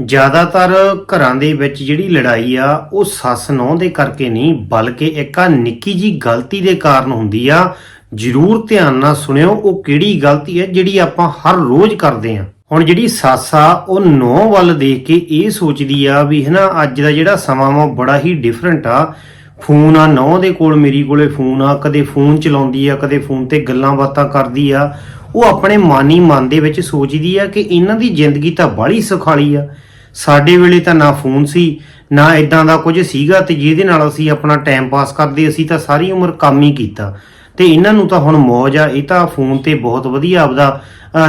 ਜ਼ਿਆਦਾਤਰ ਘਰਾਂ ਦੇ ਵਿੱਚ ਜਿਹੜੀ ਲੜਾਈ ਆ, ਉਹ ਸੱਸ ਨੌਂ ਦੇ ਕਰਕੇ ਨਹੀਂ, ਬਲਕਿ ਇੱਕ ਆ ਨਿੱਕੀ ਜੀ ਗਲਤੀ ਦੇ ਕਾਰਨ ਹੁੰਦੀ ਆ। ਜ਼ਰੂਰ ਧਿਆਨ ਨਾਲ ਸੁਣਿਓ, ਉਹ ਕਿਹੜੀ ਗਲਤੀ ਹੈ ਜਿਹੜੀ ਆਪਾਂ ਹਰ ਰੋਜ਼ ਕਰਦੇ ਆ। ਹੁਣ ਜਿਹੜੀ ਸੱਸ ਆ, ਉਹ ਨੌਂ ਵੱਲ ਦੇਖ ਕੇ ਇਹ ਸੋਚਦੀ ਆ ਵੀ ਹਨਾ, ਅੱਜ ਦਾ ਜਿਹੜਾ ਸਮਾਂ ਵਾ ਬੜਾ ਹੀ ਡਿਫਰੈਂਟ ਆ। ਫੋਨ ਆ, ਨੌਂ ਦੇ ਕੋਲ ਮੇਰੀ ਕੋਲੇ ਫੋਨ ਆ, ਕਦੇ ਫੋਨ ਚਲਾਉਂਦੀ ਆ, ਕਦੇ ਫੋਨ ਤੇ ਗੱਲਾਂ ਬਾਤਾਂ ਕਰਦੀ ਆ। ਉਹ ਆਪਣੇ ਮਾਨੀ ਮਨ ਦੇ ਵਿੱਚ ਸੋਚਦੀ ਆ ਕਿ ਇਹਨਾਂ ਦੀ ਜ਼ਿੰਦਗੀ ਤਾਂ ਬਾਹਲੀ ਸੁਖਾਲੀ ਆ। ਸਾਡੇ ਵੇਲੇ ਤਾਂ ਨਾ ਫੋਨ ਸੀ, ਨਾ ਇਦਾਂ ਦਾ ਕੁਝ ਸੀਗਾ ਤੇ ਜਿਹਦੇ ਨਾਲ ਅਸੀਂ ਆਪਣਾ ਟਾਈਮ ਪਾਸ ਕਰਦੇ, ਅਸੀਂ ਤਾਂ ਸਾਰੀ ਉਮਰ ਕੰਮ ਹੀ ਕੀਤਾ। ਤੇ ਇਹਨਾਂ ਨੂੰ ਤਾਂ ਹੁਣ ਮੌਜ ਆ, ਇਹ ਤਾਂ ਫੋਨ ਤੇ ਬਹੁਤ ਵਧੀਆ ਆਪਦਾ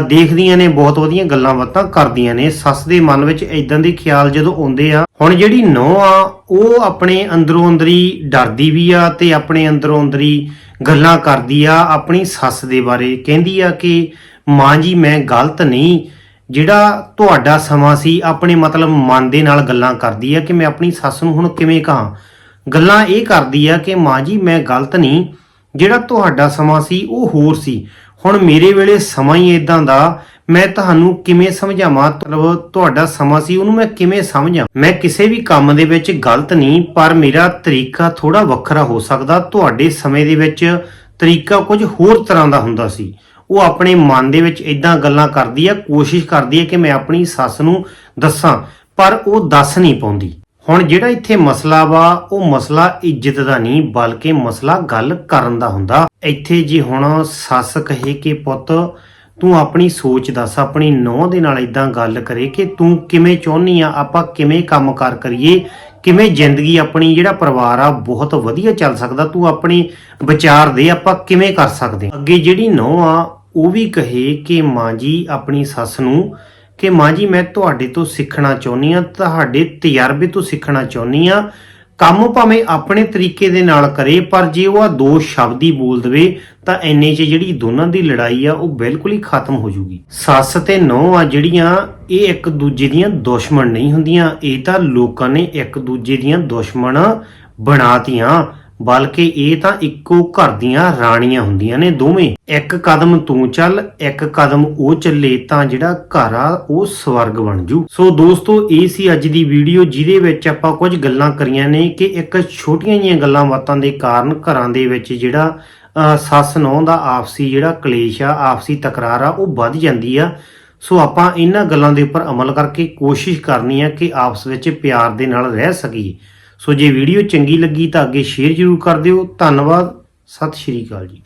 ਦੇਖਦੀਆਂ ਨੇ, ਬਹੁਤ ਵਧੀਆ ਗੱਲਾਂ ਬਾਤਾਂ ਕਰਦੀਆਂ ਨੇ। ਸੱਸ ਦੇ ਮਨ ਵਿੱਚ ਇਦਾਂ ਦੇ ਖਿਆਲ ਜਦੋਂ ਆਉਂਦੇ ਆ, ਹੁਣ ਜਿਹੜੀ ਨੌ ਆ, ਉਹ ਆਪਣੇ ਅੰਦਰੋਂ ਅੰਦਰੀ ਡਰਦੀ ਵੀ ਆ ਤੇ ਆਪਣੇ ਅੰਦਰੋਂ ਅੰਦਰੀ ਗੱਲਾਂ ਕਰਦੀ ਆ, ਆਪਣੀ ਸੱਸ ਦੇ ਬਾਰੇ। ਕਹਿੰਦੀ ਆ ਕਿ, ਮਾਂ ਜੀ, ਮੈਂ ਗਲਤ ਨਹੀਂ। ਜਿਹੜਾ ਤੁਹਾਡਾ ਸਮਾਂ ਸੀ, ਆਪਣੇ ਮਤਲਬ ਮਨ ਦੇ ਨਾਲ ਗੱਲਾਂ ਕਰਦੀ ਆ ਕਿ ਮੈਂ ਆਪਣੀ ਸੱਸ ਨੂੰ ਹੁਣ ਕਿਵੇਂ ਕਹਾਂ? ਗੱਲਾਂ ਇਹ ਕਰਦੀ ਆ ਕਿ, ਮਾਂ ਜੀ, ਮੈਂ ਗਲਤ ਨਹੀਂ। ਜਿਹੜਾ ਤੁਹਾਡਾ ਸਮਾਂ ਸੀ, ਉਹ ਹੋਰ ਸੀ। ਹੁਣ ਮੇਰੇ ਵੇਲੇ ਸਮਾਂ ਹੀ ਇਦਾਂ ਦਾ ਮੈਂ ਤੁਹਾਨੂੰ ਕਿਵੇਂ ਸਮਝਾਵਾਂ? ਮਤਲਬ ਤੁਹਾਡਾ ਸਮਾਂ ਸੀ, ਉਹਨੂੰ ਮੈਂ ਕਿਵੇਂ ਸਮਝਾਂ? ਮੈਂ ਕਿਸੇ ਵੀ ਕੰਮ ਦੇ ਵਿੱਚ ਗਲਤ ਨਹੀਂ, ਪਰ ਮੇਰਾ ਤਰੀਕਾ ਥੋੜਾ ਵੱਖਰਾ ਹੋ ਸਕਦਾ। ਤੁਹਾਡੇ ਸਮੇਂ ਦੇ ਵਿੱਚ ਤਰੀਕਾ ਕੁਝ ਹੋਰ ਤਰ੍ਹਾਂ ਦਾ ਹੁੰਦਾ ਸੀ। ਉਹ ਆਪਣੇ ਮਨ ਦੇ ਵਿੱਚ ਇਦਾਂ ਗੱਲਾਂ ਕਰਦੀ ਆ, ਕੋਸ਼ਿਸ਼ ਕਰਦੀ ਆ ਕਿ ਮੈਂ ਆਪਣੀ ਸੱਸ ਨੂੰ ਦੱਸਾਂ, ਪਰ ਉਹ ਦੱਸ ਨਹੀਂ ਪਾਉਂਦੀ। ਹੁਣ ਜਿਹੜਾ ਇੱਥੇ ਮਸਲਾ ਵਾ, ਉਹ ਮਸਲਾ ਇੱਜ਼ਤ ਦਾ ਨਹੀਂ, ਬਲਕਿ ਮਸਲਾ ਗੱਲ ਕਰਨ ਦਾ ਹੁੰਦਾ। ਇੱਥੇ ਜੇ ਹੁਣ ਸੱਸ ਕਹੇ ਕਿ ਪੁੱਤ ਤੂੰ ਆਪਣੀ ਸੋਚ ਦੱਸ, ਆਪਣੀ ਨੌਂ ਦੇ ਨਾਲ ਇਦਾਂ ਗੱਲ ਕਰੇ ਕਿ ਤੂੰ ਕਿਵੇਂ ਚਾਹੁੰਨੀ ਆ, ਆਪਾਂ ਕਿਵੇਂ ਕੰਮਕਾਰ ਕਰੀਏ, ਕਿਵੇਂ ਜ਼ਿੰਦਗੀ ਆਪਣੀ, ਜਿਹੜਾ ਪਰਿਵਾਰ ਆ, ਬਹੁਤ ਵਧੀਆ ਚੱਲ ਸਕਦਾ, ਤੂੰ ਆਪਣੀ ਵਿਚਾਰ ਦੇ, ਆਪਾਂ ਕਿਵੇਂ ਕਰ ਸਕਦੇ ਹਾਂ। ਅੱਗੇ ਜਿਹੜੀ ਨੌਂ ਆ, ਉਹ ਵੀ ਕਹੇ ਕਿ ਮਾਂ ਜੀ, ਆਪਣੀ ਸੱਸ ਨੂੰ ਕਿ ਮਾਂ ਜੀ, ਮੈਂ ਤੁਹਾਡੇ ਤੋਂ ਸਿੱਖਣਾ ਚਾਹੁੰਦੀ ਆ, ਤੁਹਾਡੇ ਤਜਰਬੇ ਤੋਂ ਸਿੱਖਣਾ ਚਾਹੁੰਦੀ ਆ ਕੰਮ ਭਾਵੇਂ ਆਪਣੇ ਤਰੀਕੇ ਦੇ ਨਾਲ ਕਰੇ, ਪਰ ਜੇ ਉਹ ਆ ਦੋ ਸ਼ਬਦ ਹੀ ਬੋਲ ਦਵੇ, ਤਾਂ ਐਨੇ 'ਚ ਜਿਹੜੀ ਦੋਨਾਂ ਦੀ ਲੜਾਈ ਆ, ਉਹ ਬਿਲਕੁਲ ਹੀ ਖਤਮ ਹੋ ਜੂਗੀ। ਸੱਸ ਤੇ ਨੌਂ ਆ ਜਿਹੜੀਆਂ, ਇਹ ਇੱਕ ਦੂਜੇ ਦੀਆਂ ਦੁਸ਼ਮਣ ਨਹੀਂ ਹੁੰਦੀਆਂ, ਇਹ ਤਾਂ ਲੋਕਾਂ ਨੇ ਇੱਕ ਦੂਜੇ ਦੀਆਂ ਦੁਸ਼ਮਣ ਬਣਾਤੀਆਂ। ਬਲਕਿ ਇਹ ਤਾਂ ਇੱਕੋ ਘਰ ਦੀਆਂ ਰਾਣੀਆਂ ਹੁੰਦੀਆਂ ਨੇ ਦੋਵੇਂ। ਇੱਕ ਕਦਮ ਤੂੰ ਚੱਲ, ਇੱਕ ਕਦਮ ਉਹ ਚੱਲੇ ਤਾਂ ਜਿਹੜਾ ਘਰ ਆ, ਉਹ ਸਵਰਗ ਬਣ ਜੂ। ਸੋ ਦੋਸਤੋ, ਇਹ ਸੀ ਅੱਜ ਦੀ ਵੀਡੀਓ, ਜਿਹਦੇ ਵਿੱਚ ਆਪਾਂ ਕੁਝ ਗੱਲਾਂ ਕਰੀਆਂ ਨੇ ਕਿ ਇੱਕ ਛੋਟੀਆਂ ਜੀਆਂ ਗੱਲਾਂ ਬਾਤਾਂ ਦੇ ਕਾਰਨ ਘਰਾਂ ਦੇ ਵਿੱਚ ਜਿਹੜਾ ਸੱਸ ਨੌਂ ਦਾ ਆਪਸੀ ਜਿਹੜਾ ਕਲੇਸ਼ ਆ, ਆਪਸੀ ਤਕਰਾਰ ਆ, ਉਹ ਵੱਧ ਜਾਂਦੀ ਆ। ਸੋ ਆਪਾਂ ਇਹਨਾਂ ਗੱਲਾਂ ਦੇ ਉੱਪਰ ਅਮਲ ਕਰਕੇ ਕੋਸ਼ਿਸ਼ ਕਰਨੀ ਆ ਕਿ ਆਪਸ ਵਿੱਚ ਪਿਆਰ ਦੇ ਨਾਲ ਰਹਿ ਸਕੀਏ। ਸੋ ਜੇ ਵੀਡੀਓ ਚੰਗੀ ਲੱਗੀ ਤਾਂ ਅੱਗੇ ਸ਼ੇਅਰ ਜ਼ਰੂਰ ਕਰ ਦਿਓ। ਧੰਨਵਾਦ। ਸਤਿ ਸ਼੍ਰੀ ਅਕਾਲ ਜੀ।